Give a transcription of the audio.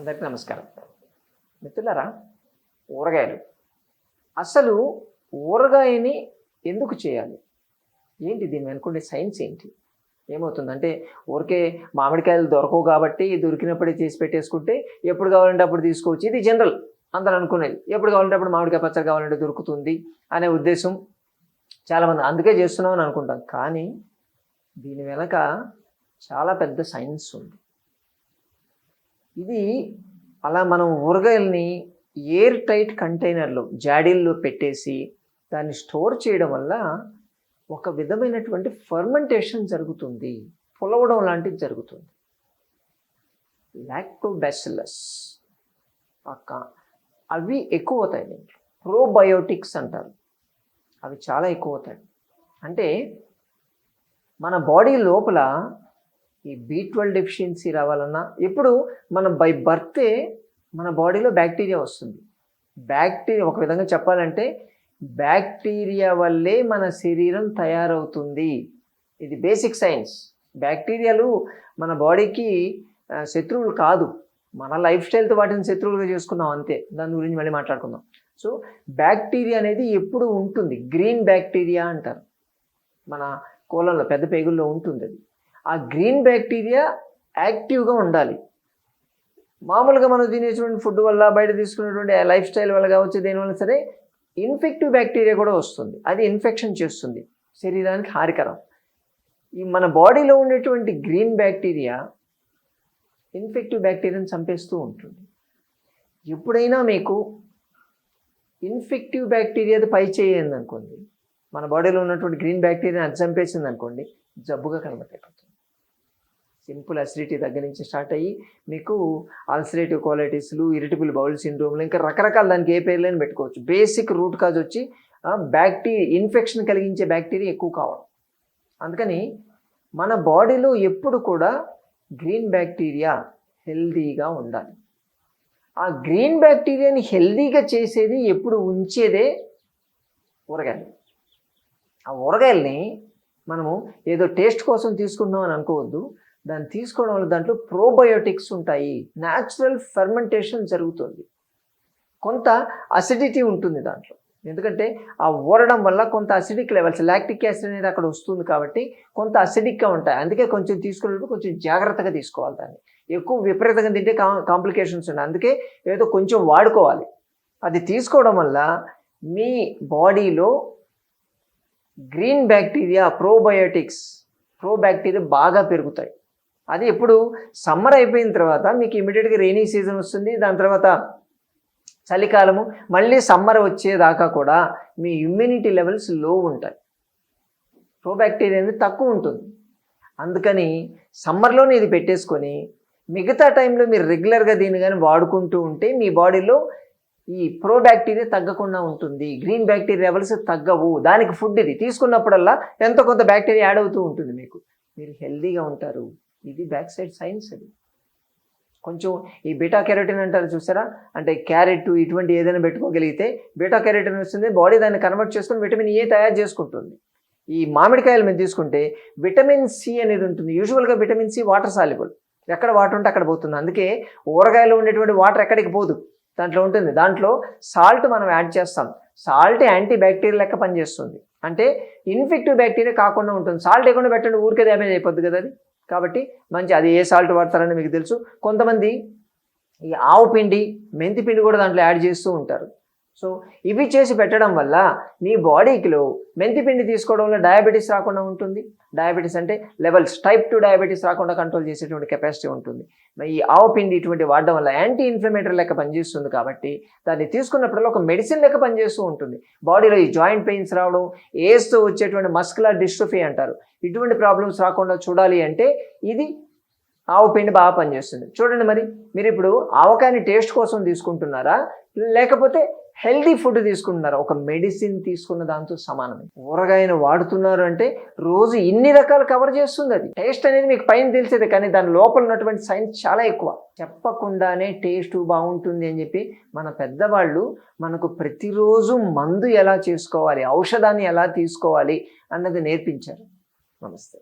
అందరికీ నమస్కారం. మిత్రులరా ఊరగాయలు. అసలు ఊరగాయని ఎందుకు చేయాలి? ఏంటి దీని వెనుకుండే సైన్స్ ఏంటి? ఏమవుతుందంటే ఊరికే మామిడికాయలు దొరకవు కాబట్టి దొరికినప్పుడే చేసి పెట్టేసుకుంటే ఎప్పుడు కావాలంటే అప్పుడు తీసుకోవచ్చు. ఇది జనరల్. అందరూ అనుకునేది. ఎప్పుడు కావాలంటే అప్పుడు మామిడికాయ పచ్చడి కావాలంటే దొరుకుతుంది అనే ఉద్దేశం చాలామంది. అందుకే చేస్తున్నాం అని అనుకుంటాం. కానీ దీని వెనక చాలా పెద్ద సైన్స్ ఉంది. ఇది అలా మనం ఊరగాయల్ని ఎయిర్ టైట్ కంటైనర్లో జాడీల్లో పెట్టేసి దాన్ని స్టోర్ చేయడం వల్ల ఒక విధమైనటువంటి ఫర్మెంటేషన్ జరుగుతుంది. పొలవడం లాంటిది జరుగుతుంది. లాక్టోబాసిల్లస్ అక్క అవి ఎక్కువ అవుతాయి దీంట్లో. ప్రోబయోటిక్స్ అంటారు. అవి చాలా ఎక్కువ అవుతాయి అంటే మన బాడీ లోపల ఈ బీ ట్వెల్వ్ డెఫిషియన్సీ రావాలన్నా ఎప్పుడు మనం బై బర్తే మన బాడీలో బ్యాక్టీరియా వస్తుంది. బ్యాక్టీరియా ఒక విధంగా చెప్పాలంటే బ్యాక్టీరియా వల్లే మన శరీరం తయారవుతుంది. ఇది బేసిక్ సైన్స్ బ్యాక్టీరియాలు మన బాడీకి శత్రువులు కాదు. మన లైఫ్ స్టైల్తో వాటిని శత్రువులుగా చేసుకున్నాం అంతే. దాని గురించి మళ్ళీ మాట్లాడుకుందాం. సో బ్యాక్టీరియా అనేది ఎప్పుడు ఉంటుంది? గ్రీన్ బ్యాక్టీరియా అంటారు. మన కోలంలో పెద్ద పేగుల్లో ఉంటుంది అది ఆ గ్రీన్ బ్యాక్టీరియా యాక్టివ్గా ఉండాలి. మామూలుగా మనం తినేటువంటి ఫుడ్ వల్ల బయట తీసుకునేటువంటి లైఫ్ స్టైల్ వల్ల కావచ్చు దేనివల్ల సరే ఇన్ఫెక్టివ్ బ్యాక్టీరియా కూడా వస్తుంది. అది ఇన్ఫెక్షన్ చేస్తుంది. శరీరానికి హానికరం. ఈ మన బాడీలో ఉండేటువంటి గ్రీన్ బ్యాక్టీరియా ఇన్ఫెక్టివ్ బ్యాక్టీరియాని చంపేస్తూ ఉంటుంది. ఎప్పుడైనా మీకు ఇన్ఫెక్టివ్ బ్యాక్టీరియాది పై చేయండి అనుకోండి మన బాడీలో ఉన్నటువంటి గ్రీన్ బ్యాక్టీరియా అది చంపేసింది అనుకోండి జబ్బుగా కన్వర్ట్ సింపుల్ అసిడిటీ దగ్గర నుంచి స్టార్ట్ అయ్యి మీకు అల్సరేటివ్ క్వాలిటీస్లు ఇరిటబుల్ బౌల్ సిండ్రోమ్లు ఇంకా రకరకాల దానికి ఏ పేర్లని పెట్టుకోవచ్చు. బేసిక్ రూట్ కాజ్ వచ్చి బ్యాక్టీరియా ఇన్ఫెక్షన్ కలిగించే బ్యాక్టీరియా ఎక్కువ కావడం. అందుకని మన బాడీలో ఎప్పుడు కూడా గ్రీన్ బ్యాక్టీరియా హెల్దీగా ఉండాలి. ఆ గ్రీన్ బ్యాక్టీరియాని హెల్దీగా చేసేది ఎప్పుడు ఉంచేదే ఊరగాయలు. ఆ ఊరగాయల్ని మనము ఏదో టేస్ట్ కోసం తీసుకుంటున్నాం అని అనుకోవద్దు. దాన్ని తీసుకోవడం వల్ల దాంట్లో ప్రోబయోటిక్స్ ఉంటాయి. న్యాచురల్ ఫెర్మెంటేషన్ జరుగుతుంది. కొంత అసిడిటీ ఉంటుంది దాంట్లో. ఎందుకంటే ఆ ఊరడం వల్ల కొంత అసిడిక్ లెవెల్స్ లాక్టిక్ యాసిడ్ అనేది అక్కడ వస్తుంది కాబట్టి కొంత అసిడిక్గా ఉంటాయి. అందుకే కొంచెం తీసుకునేటప్పుడు కొంచెం జాగ్రత్తగా తీసుకోవాలి దాన్ని. ఎక్కువ విపరీతంగా తింటే కాంప్లికేషన్స్ ఉన్నాయి. అందుకే ఏదో కొంచెం వాడుకోవాలి. అది తీసుకోవడం వల్ల మీ బాడీలో green bacteria probiotics pro bacteria బాగా పెరుగుతాయి. అది ఎప్పుడు సమ్మర్ అయిపోయిన తర్వాత మీకు ఇమీడియట్గా రెయినీ సీజన్ వస్తుంది. దాని తర్వాత చలికాలము మళ్ళీ సమ్మర్ వచ్చేదాకా కూడా మీ ఇమ్యూనిటీ లెవెల్స్లో ఉంటాయి. ప్రో బ్యాక్టీరియా అనేది తక్కువ ఉంటుంది. అందుకని సమ్మర్లోనే ఇది పెట్టేసుకొని మిగతా టైంలో మీరు రెగ్యులర్గా దీన్ని కానీ వాడుకుంటూ ఉంటే మీ బాడీలో ఈ ప్రో బ్యాక్టీరియా తగ్గకుండా ఉంటుంది. గ్రీన్ బ్యాక్టీరియా లెవెల్స్ తగ్గవు. దానికి ఫుడ్ ఇది. తీసుకున్నప్పుడల్లా ఎంతో కొంత బ్యాక్టీరియా యాడ్ అవుతూ ఉంటుంది మీకు. మీరు హెల్దీగా ఉంటారు. ఇది బ్యాక్ సైడ్ సైన్స్ అది. కొంచెం ఈ బీటా కెరోటిన్ అంటారు చూసారా? అంటే క్యారెట్ ఇటువంటి ఏదైనా పెట్టుకోగలిగితే బీటా కెరోటిన్ వస్తుంది బాడీ దాన్ని కన్వర్ట్ చేసుకుని విటమిన్ ఏ తయారు చేసుకుంటుంది. ఈ మామిడికాయలు మీద తీసుకుంటే విటమిన్ సి అనేది ఉంటుంది. యూజువల్గా విటమిన్ సి వాటర్ సాల్యుబుల్ ఎక్కడ వాటర్ ఉంటే అక్కడ పోతుంది. అందుకే ఊరగాయలో ఉండేటువంటి వాటర్ ఎక్కడికి పోదు. దాంట్లో ఉంటుంది. దాంట్లో సాల్ట్ మనం యాడ్ చేస్తాం. సాల్ట్ యాంటీ బ్యాక్టీరియా లెక్క పనిచేస్తుంది. అంటే ఇన్ఫెక్టివ్ బ్యాక్టీరియా కాకుండా ఉంటుంది. సాల్ట్ లేకుండా పెట్టండి ఊరికే డ్యామేజ్ అయిపోద్ది కదా అది. కాబట్టి మంచి అది ఏ సాల్ట్ వాడతారని మీకు తెలుసు. కొంతమంది ఈ ఆవు పిండి మెంతి పిండి కూడా దాంట్లో యాడ్ చేస్తూ ఉంటారు. సో ఇవి చేసి పెట్టడం వల్ల మీ బాడీకిలో మెంతి పిండి తీసుకోవడం వల్ల డయాబెటీస్ రాకుండా ఉంటుంది. డయాబెటీస్ అంటే లెవెల్స్ టైప్ టూ డయాబెటీస్ రాకుండా కంట్రోల్ చేసేటువంటి కెపాసిటీ ఉంటుంది. ఈ ఆవు పిండి ఇటువంటి వాడడం వల్ల యాంటీ ఇన్ఫ్లమేటరీ లెక్క పనిచేస్తుంది కాబట్టి దాన్ని తీసుకున్నప్పుడల్లా ఒక మెడిసిన్ లెక్క పనిచేస్తూ ఉంటుంది. బాడీలో ఈ జాయింట్ పెయిన్స్ రావడం ఏజ్తో వచ్చేటువంటి మస్కులర్ డిస్ట్రఫీ అంటారు. ఇటువంటి ప్రాబ్లమ్స్ రాకుండా చూడాలి అంటే ఇది ఆవు పిండి బాగా పనిచేస్తుంది. చూడండి మరి మీరు ఇప్పుడు ఆవకాయని టేస్ట్ కోసం తీసుకుంటున్నారా? లేకపోతే హెల్దీ ఫుడ్ తీసుకుంటున్నారు. ఒక మెడిసిన్ తీసుకున్న దాంతో సమానమే. ఊరగాయను వాడుతున్నారు అంటే రోజు ఇన్ని రకాలు కవర్ చేస్తుంది అది. టేస్ట్ అనేది మీకు పైన తెలిసేది కానీ దాని లోపల ఉన్నటువంటి సైన్స్ చాలా ఎక్కువ. చెప్పకుండానే టేస్ట్ బాగుంటుంది అని చెప్పి మన పెద్దవాళ్ళు మనకు ప్రతిరోజు మందు ఎలా చేసుకోవాలి ఔషధాన్ని ఎలా తీసుకోవాలి అన్నది నేర్పించారు. నమస్తే.